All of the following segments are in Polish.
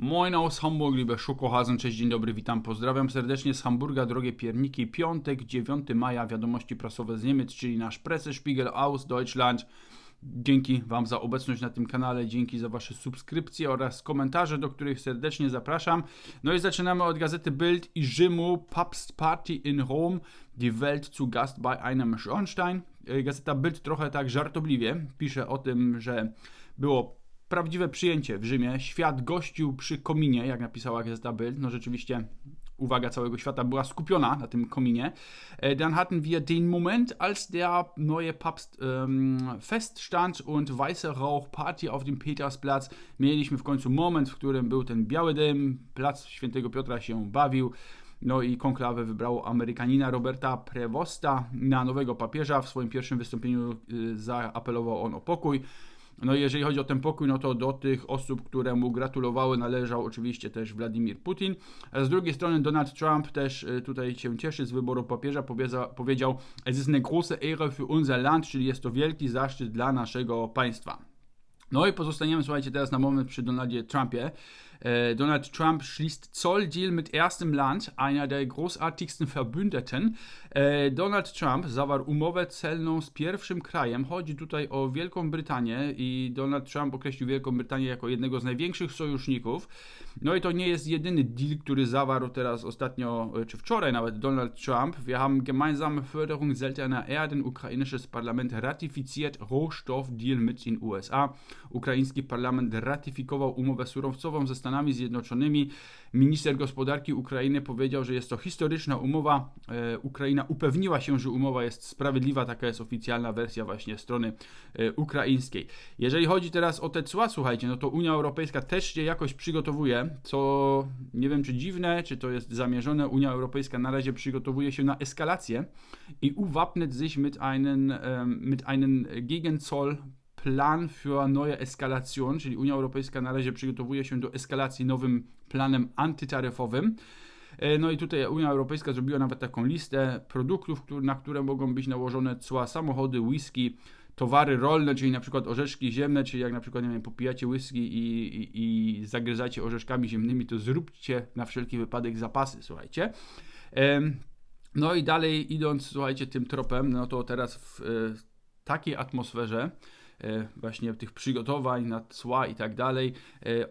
Moin aus Hamburg, liebe Schokohasen, cześć, dzień dobry, witam, pozdrawiam serdecznie z Hamburga, drogie pierniki. Piątek, 9 maja, wiadomości prasowe z Niemiec, czyli nasz Pressespiegel aus Deutschland. Dzięki Wam za obecność na tym kanale, dzięki za Wasze subskrypcje oraz komentarze, do których serdecznie zapraszam. No i zaczynamy od gazety Bild i Rzymu, Papst Party in Rom, die Welt zu Gast bei einem Schornstein. E, gazeta Bild trochę tak żartobliwie pisze o tym, że było prawdziwe przyjęcie w Rzymie. Świat gościł przy kominie, jak napisała gazeta Bild. No rzeczywiście uwaga całego świata była skupiona na tym kominie. E, dann hatten wir den Moment, als der neue Papst feststand und weiße Rauchparty auf dem Petersplatz. Mieliśmy w końcu moment, w którym był ten biały dym, plac świętego Piotra się bawił. No i konklawę wybrało Amerykanina Roberta Prevosta na nowego papieża. W swoim pierwszym wystąpieniu y, zaapelował on o pokój. No i jeżeli chodzi o ten pokój, no to do tych osób, które mu gratulowały, należał oczywiście też Władimir Putin. Z drugiej strony Donald Trump też y, tutaj się cieszy z wyboru papieża. powiedział, es ist eine große Ehre für unser Land, czyli jest to wielki zaszczyt dla naszego państwa. No i pozostaniemy, słuchajcie, teraz na moment przy Donaldzie Trumpie. Äh, Donald Trump schließt Zolldeal mit erstem Land, einer der großartigsten Verbündeten. Äh, Donald Trump zawarł umowę celną z pierwszym krajem. Chodzi tutaj o Wielką Brytanię i Donald Trump określił Wielką Brytanię jako jednego z największych sojuszników. No i to nie jest jedyny deal, który zawarł teraz ostatnio, czy wczoraj nawet Donald Trump. Wir haben gemeinsame Förderung seltener Erden. Ukrainisches Parlament ratifiziert Rohstoffdeal mit den USA. Ukraiński parlament ratyfikował umowę surowcową ze Stanami Stanami Zjednoczonymi. Minister gospodarki Ukrainy powiedział, że jest to historyczna umowa. E, Ukraina upewniła się, że umowa jest sprawiedliwa. Taka jest oficjalna wersja właśnie strony e, ukraińskiej. Jeżeli chodzi teraz o te cła, słuchajcie, no to Unia Europejska też się jakoś przygotowuje, co nie wiem czy dziwne, czy to jest zamierzone. Unia Europejska na razie przygotowuje się na eskalację i uwappnet sich mit einem, mit einem Gegenzoll Plan für neue Eskalation, czyli Unia Europejska na razie przygotowuje się do eskalacji nowym planem antytaryfowym. E, no i tutaj Unia Europejska zrobiła nawet taką listę produktów, na które mogą być nałożone cła samochody, whisky, towary rolne, czyli na przykład orzeszki ziemne, czyli jak na przykład nie wiem, popijacie whisky i, i, i zagryzacie orzeszkami ziemnymi, to zróbcie na wszelki wypadek zapasy, słuchajcie. No i dalej idąc, słuchajcie, tym tropem, no to teraz w takiej atmosferze E, właśnie tych przygotowań na cła i tak dalej, e,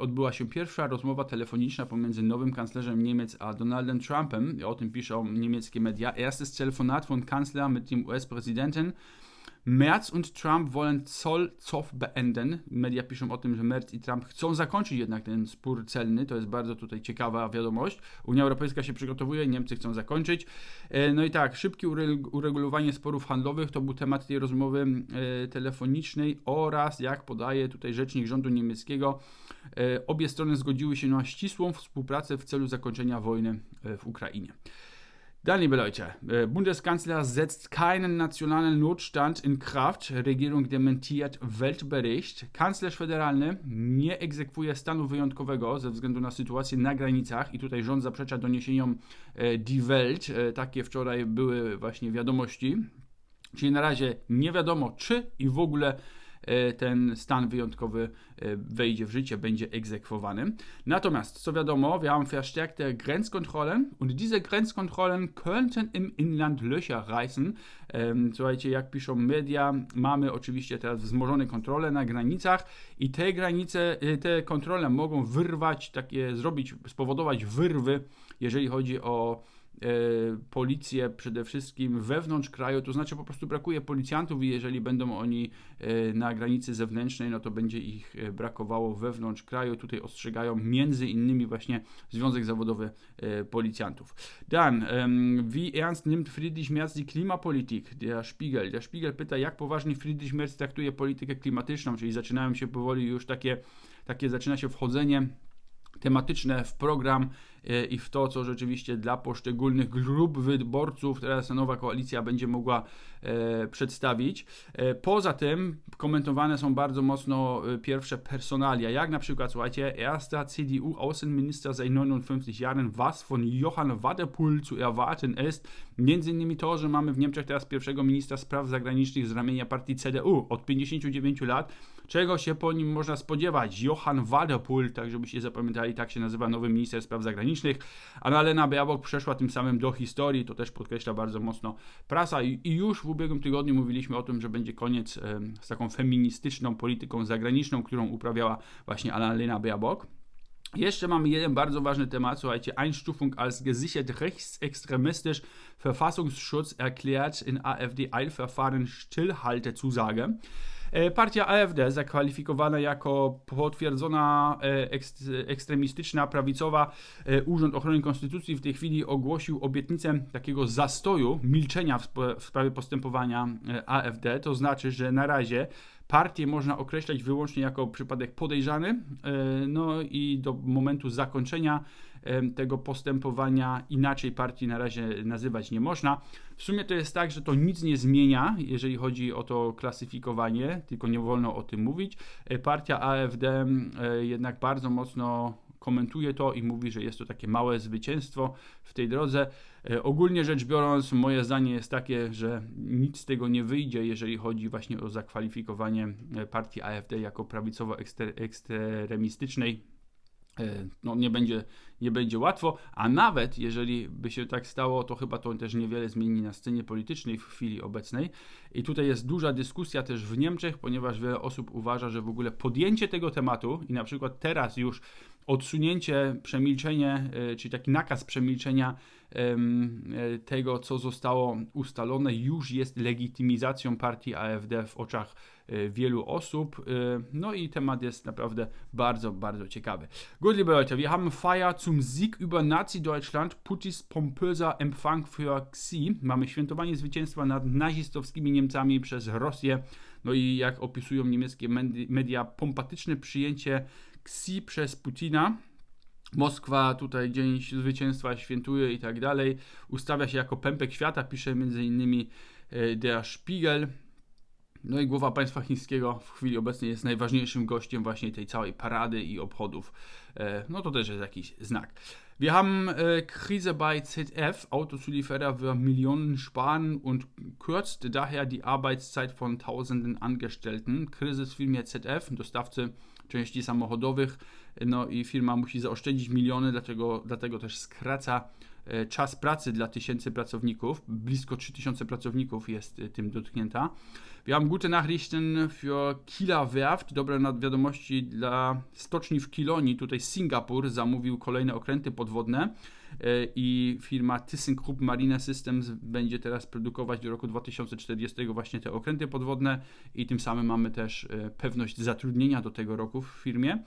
odbyła się pierwsza rozmowa telefoniczna pomiędzy nowym kanclerzem Niemiec a Donaldem Trumpem. O tym piszą niemieckie media. Erstes Telefonat von Kanzler mit dem US-Präsidenten. Merz und Trump wollen Zollzoff beenden. Media piszą o tym, że Merz i Trump chcą zakończyć jednak ten spór celny. To jest bardzo tutaj ciekawa wiadomość. Unia Europejska się przygotowuje, Niemcy chcą zakończyć. E, no i tak, szybkie uregulowanie sporów handlowych to był temat tej rozmowy e, telefonicznej oraz, jak podaje tutaj rzecznik rządu niemieckiego, e, obie strony zgodziły się na ścisłą współpracę w celu zakończenia wojny w Ukrainie. Dann, liebe Leute, äh, Bundeskanzler setzt keinen nationalen Notstand in Kraft. Regierung dementiert Weltbericht. Kanclerz federalny nie egzekwuje stanu wyjątkowego ze względu na sytuację na granicach i tutaj rząd zaprzecza doniesieniom e, Die Welt. E, takie wczoraj były właśnie wiadomości. Czyli na razie nie wiadomo, czy i w ogóle ten stan wyjątkowy e, wejdzie w życie, będzie egzekwowany. Natomiast, co wiadomo, wir haben verstärkte Grenzkontrollen und diese Grenzkontrollen könnten im Inland Löcher reißen. Słuchajcie, jak piszą media, mamy oczywiście teraz wzmożone kontrole na granicach i te granice, e, te kontrole mogą wyrwać, takie zrobić, spowodować wyrwy, jeżeli chodzi o E, policję przede wszystkim wewnątrz kraju, to znaczy po prostu brakuje policjantów i jeżeli będą oni e, na granicy zewnętrznej, no to będzie ich e, brakowało wewnątrz kraju. Tutaj ostrzegają między innymi właśnie Związek Zawodowy Policjantów. Dan, wie ernst nimmt Friedrich Merz die Klimapolitik? Der Spiegel. Der Spiegel pyta, jak poważnie Friedrich Merz traktuje politykę klimatyczną, czyli zaczynają się powoli już takie, takie zaczyna się wchodzenie tematyczne w program e, i w to, co rzeczywiście dla poszczególnych grup wyborców teraz nowa koalicja będzie mogła e, przedstawić. E, poza tym komentowane są bardzo mocno pierwsze personalia, jak na przykład, słuchajcie, erster CDU-Außenminister seit 59 Jahren, was von Johann Wadepool zu erwarten ist. Między innymi to, że mamy w Niemczech teraz pierwszego ministra spraw zagranicznych z ramienia partii CDU od 59 lat, czego się po nim można spodziewać. Johann Wadepool, tak żebyście zapamiętali, tak się nazywa nowy minister spraw zagranicznych. Annalena Baerbock przeszła tym samym do historii, to też podkreśla bardzo mocno prasa i, i już w ubiegłym tygodniu mówiliśmy o tym, że będzie koniec z taką feministyczną polityką zagraniczną, którą uprawiała właśnie Annalena Baerbock. Jeszcze mamy jeden bardzo ważny temat, słuchajcie, Einstufung als gesichert rechtsextremistisch, Verfassungsschutz erklärt in AfD-Eilverfahren Stillhaltezusage. E, partia AfD, zakwalifikowana jako potwierdzona e, ekstremistyczna, prawicowa e, Urząd Ochrony Konstytucji w tej chwili ogłosił obietnicę takiego zastoju, milczenia w sprawie postępowania AfD. To znaczy, że na razie partię można określać wyłącznie jako przypadek podejrzany, no i do momentu zakończenia tego postępowania inaczej partii na razie nazywać nie można. W sumie to jest tak, że to nic nie zmienia, jeżeli chodzi o to klasyfikowanie, tylko nie wolno o tym mówić. E, partia AfD e, jednak bardzo mocno komentuje to i mówi, że jest to takie małe zwycięstwo w tej drodze. E, ogólnie rzecz biorąc, moje zdanie jest takie, że nic z tego nie wyjdzie, jeżeli chodzi właśnie o zakwalifikowanie partii AfD jako prawicowo-ekstremistycznej no, nie, będzie, nie będzie łatwo, a nawet jeżeli by się tak stało, to chyba to też niewiele zmieni na scenie politycznej w chwili obecnej. I tutaj jest duża dyskusja też w Niemczech, ponieważ wiele osób uważa, że w ogóle podjęcie tego tematu i na przykład teraz już odsunięcie, przemilczenie, e, czyli taki nakaz przemilczenia e, tego, co zostało ustalone, już jest legitymizacją partii AfD w oczach e, wielu osób. No i temat jest naprawdę bardzo, bardzo ciekawy. Gut, liebe Leute, wir haben Feier zum Sieg über Nazi-Deutschland, Putis pompöser Empfang für Xi. Mamy świętowanie zwycięstwa nad nazistowskimi Niemcami przez Rosję. No i jak opisują niemieckie media, pompatyczne przyjęcie Xi przez Putina. Moskwa tutaj Dzień Zwycięstwa świętuje i tak dalej. Ustawia się jako pępek świata, pisze m.in. E, Der Spiegel. No i głowa państwa chińskiego w chwili obecnej jest najważniejszym gościem właśnie tej całej parady i obchodów. E, no to też jest jakiś znak. Wir haben äh, Krise bei ZF. Autozulieferer will Millionen sparen und kürzt daher die Arbeitszeit von tausenden Angestellten. Kryzys w firmie ZF, dostawcy części samochodowych, no i firma musi zaoszczędzić miliony, dlatego, dlatego też skraca czas pracy dla tysięcy pracowników. Blisko 3000 pracowników jest e, tym dotknięta. Wir haben gute Nachrichten für Kieler Werft. Dobre wiadomości dla stoczni w Kiloni. Tutaj Singapur zamówił kolejne okręty podwodne e, i firma ThyssenKrupp Marine Systems będzie teraz produkować do roku 2040 właśnie te okręty podwodne i tym samym mamy też pewność zatrudnienia do tego roku w firmie.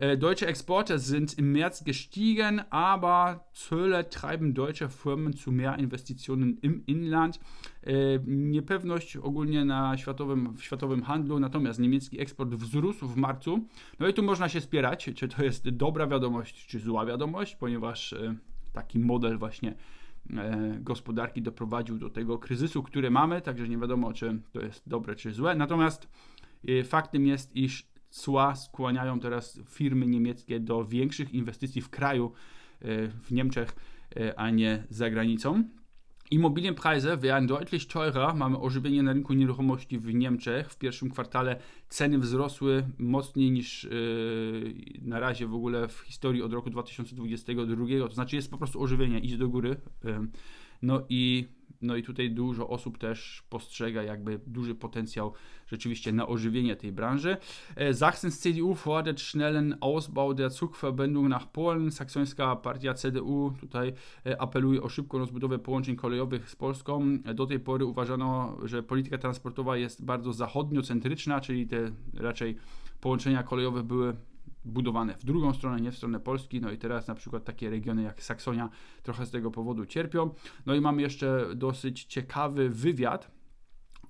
Äh, deutsche Exporte sind im März gestiegen, aber Zölle treiben deutsche Firmen zu mehr Investitionen im Inland. Äh, niepewność ogólnie na światowym, w światowym handlu, natomiast niemiecki eksport wzrósł w marcu. No i tu można się spierać, czy to jest dobra wiadomość, czy zła wiadomość, ponieważ e, taki model właśnie e, gospodarki doprowadził do tego kryzysu, który mamy, także nie wiadomo, czy to jest dobre, czy złe. Natomiast e, faktem jest, iż cła skłaniają teraz firmy niemieckie do większych inwestycji w kraju, e, w Niemczech, e, a nie za granicą. Immobilienpreise werden deutlich teurer. Mamy ożywienie na rynku nieruchomości w Niemczech. W pierwszym kwartale ceny wzrosły mocniej niż yy, na razie w ogóle w historii od roku 2022. To znaczy jest po prostu ożywienie, idzie do góry. Yy, no i no i tutaj dużo osób też postrzega jakby duży potencjał rzeczywiście na ożywienie tej branży. E, Sachsens CDU fordert schnellen Ausbau der Zugverbindung nach Polen. Saksońska partia CDU tutaj e, apeluje o szybką rozbudowę połączeń kolejowych z Polską. E, do tej pory uważano, że polityka transportowa jest bardzo zachodniocentryczna, czyli te raczej połączenia kolejowe były budowane w drugą stronę, nie w stronę Polski. No i teraz na przykład takie regiony jak Saksonia trochę z tego powodu cierpią. No i mamy jeszcze dosyć ciekawy wywiad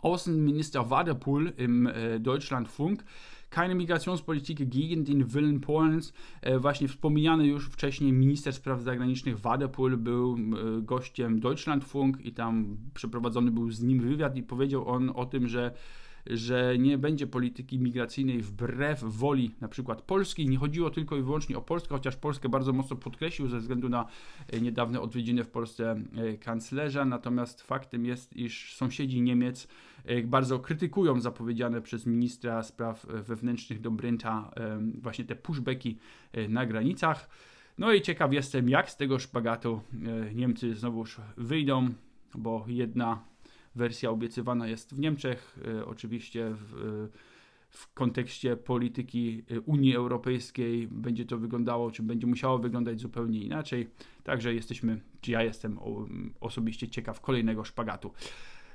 Außenminister Wadepool im e, Deutschlandfunk. Keine Migrationspolitik gegen den Willen Polens. E, właśnie wspomniany już wcześniej minister spraw zagranicznych Wadepool był e, gościem Deutschlandfunk i tam przeprowadzony był z nim wywiad i powiedział on o tym, że że nie będzie polityki migracyjnej wbrew woli na przykład Polski. Nie chodziło tylko i wyłącznie o Polskę, chociaż Polskę bardzo mocno podkreślił ze względu na e, niedawne odwiedziny w Polsce e, kanclerza. Natomiast faktem jest, iż sąsiedzi Niemiec e, bardzo krytykują zapowiedziane przez ministra spraw wewnętrznych Dobrynta właśnie te pushbacki na granicach. No i ciekaw jestem, jak z tego szpagatu Niemcy znowuż wyjdą, bo jedna Wersja obiecywana jest w Niemczech, e, oczywiście w, w kontekście polityki e, Unii Europejskiej będzie to wyglądało, czy będzie musiało wyglądać zupełnie inaczej. Także jesteśmy, czy ja jestem osobiście ciekaw kolejnego szpagatu.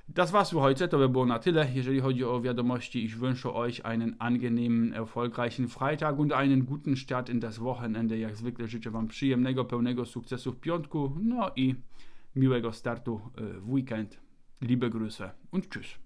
Das war's für heute, to by było na tyle, jeżeli chodzi o wiadomości. Ich wünsche euch einen angenehmen, erfolgreichen Freitag und einen guten Start in das Wochenende. Jak zwykle życzę Wam przyjemnego, pełnego sukcesu w piątku, no i miłego startu e, w weekend. Liebe Grüße und tschüss.